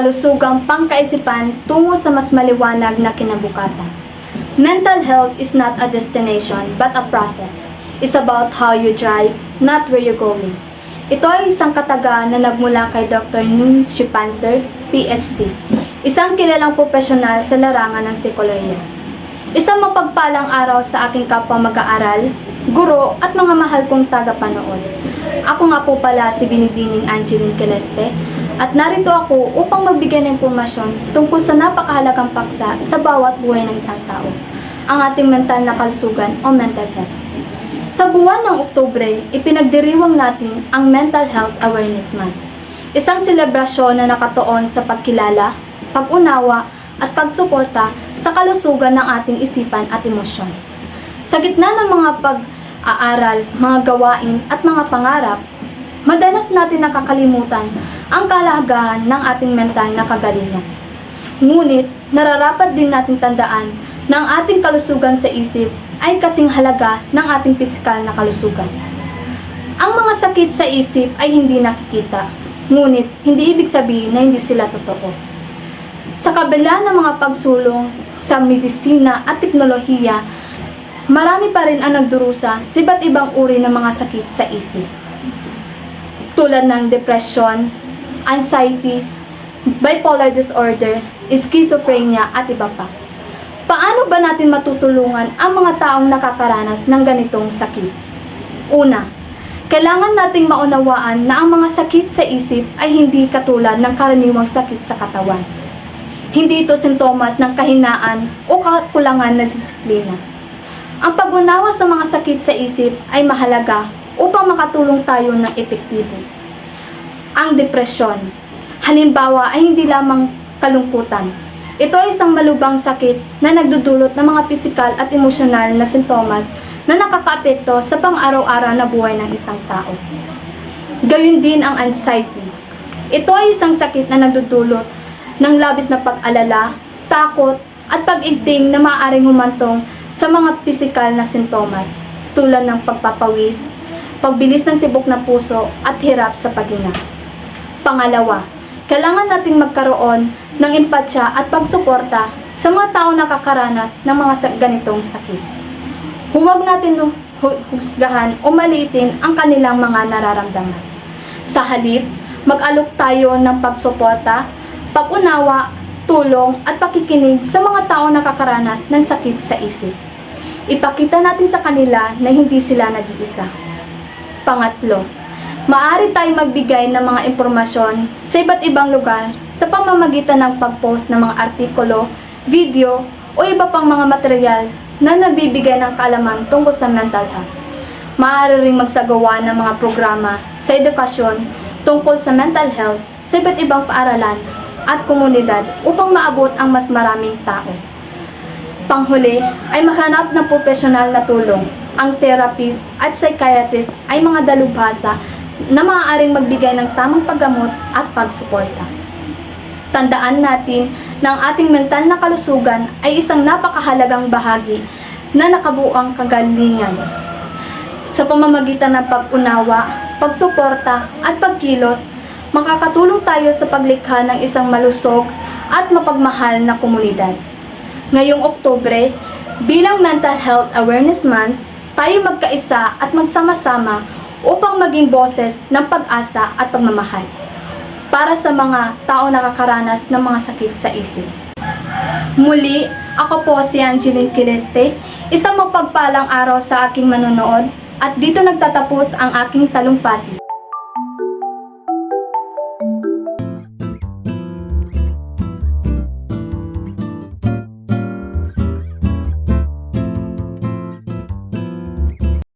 kalusugang pangkaisipan tungo sa mas maliwanag na kinabukasan. Mental health is not a destination but a process. It's about how you drive, not where you're going. Ito ay isang kataga na nagmula kay Dr. Nun Shipanser, PhD, isang kilalang profesional sa larangan ng psikolohiya. Isang mapagpalang araw sa aking kapwa mag-aaral, guro at mga mahal kong tagapanood. Ako nga po pala si Binibining Angeline Celeste at narito ako upang magbigay ng impormasyon tungkol sa napakahalagang paksa sa bawat buhay ng isang tao, ang ating mental na kalusugan o mental health. Sa buwan ng Oktubre, ipinagdiriwang natin ang Mental Health Awareness Month. Isang selebrasyon na nakatuon sa pagkilala, pag-unawa at pagsuporta sa kalusugan ng ating isipan at emosyon. Sa gitna ng mga pag-aaral, mga gawain at mga pangarap, madalas natin nakakalimutan ang kahalagahan ng ating mental na kagalingan. Ngunit, nararapat din natin tandaan na ang ating kalusugan sa isip ay kasing halaga ng ating pisikal na kalusugan. Ang mga sakit sa isip ay hindi nakikita, ngunit hindi ibig sabihin na hindi sila totoo. Sa kabila ng mga pagsulong sa medisina at teknolohiya, marami pa rin ang nagdurusa sa iba't ibang uri ng mga sakit sa isip. Tulad ng depression, anxiety, bipolar disorder, schizophrenia at iba pa. Paano ba natin matutulungan ang mga taong nakakaranas ng ganitong sakit? Una, kailangan nating maunawaan na ang mga sakit sa isip ay hindi katulad ng karaniwang sakit sa katawan. Hindi ito sintomas ng kahinaan o kakulangan ng disiplina. Ang pag-unawa sa mga sakit sa isip ay mahalaga upang makatulong tayo ng epektibo. Ang depresyon, halimbawa ay hindi lamang kalungkutan. Ito ay isang malubang sakit na nagdudulot ng mga pisikal at emosyonal na sintomas na nakakaapekto sa pang-araw-araw na buhay ng isang tao. Gayun din ang anxiety. Ito ay isang sakit na nagdudulot ng labis na pag-alala, takot, at pag-igting na maaaring humantong sa mga pisikal na sintomas tulad ng pagpapawis, pagbilis ng tibok ng puso at hirap sa paghinga. Pangalawa, kailangan nating magkaroon ng empatya at pagsuporta sa mga tao nakakaranas ng mga ganitong sakit. Huwag natin hu- hu- husgahan o maliitin ang kanilang mga nararamdaman. Sa halip, mag-alok tayo ng pagsuporta, pag-unawa, tulong at pakikinig sa mga tao nakakaranas ng sakit sa isip. Ipakita natin sa kanila na hindi sila nag-iisa. Pangatlo, maaari tayong magbigay ng mga impormasyon sa iba't ibang lugar sa pamamagitan ng pag-post ng mga artikulo, video, o iba pang mga material na nagbibigay ng kaalaman tungkol sa mental health. Maaari ring magsagawa ng mga programa sa edukasyon tungkol sa mental health sa iba't ibang paaralan at komunidad upang maabot ang mas maraming tao. Panghuli ay maghanap ng profesional na tulong. Ang therapist at psychiatrist ay mga dalubhasa na maaaring magbigay ng tamang paggamot at pagsuporta. Tandaan natin na ang ating mental na kalusugan ay isang napakahalagang bahagi na nakabuang kagalingan. Sa pamamagitan ng pag-unawa, pagsuporta at pagkilos, makakatulong tayo sa paglikha ng isang malusog at mapagmahal na komunidad. Ngayong Oktubre, bilang Mental Health Awareness Month, tayo magkaisa at magsama-sama upang maging boses ng pag-asa at pagmamahal para sa mga tao nakakaranas ng mga sakit sa isip. Muli, ako po si Angeline Kileste, isang mapagpalang araw sa aking manonood at dito nagtatapos ang aking talumpati.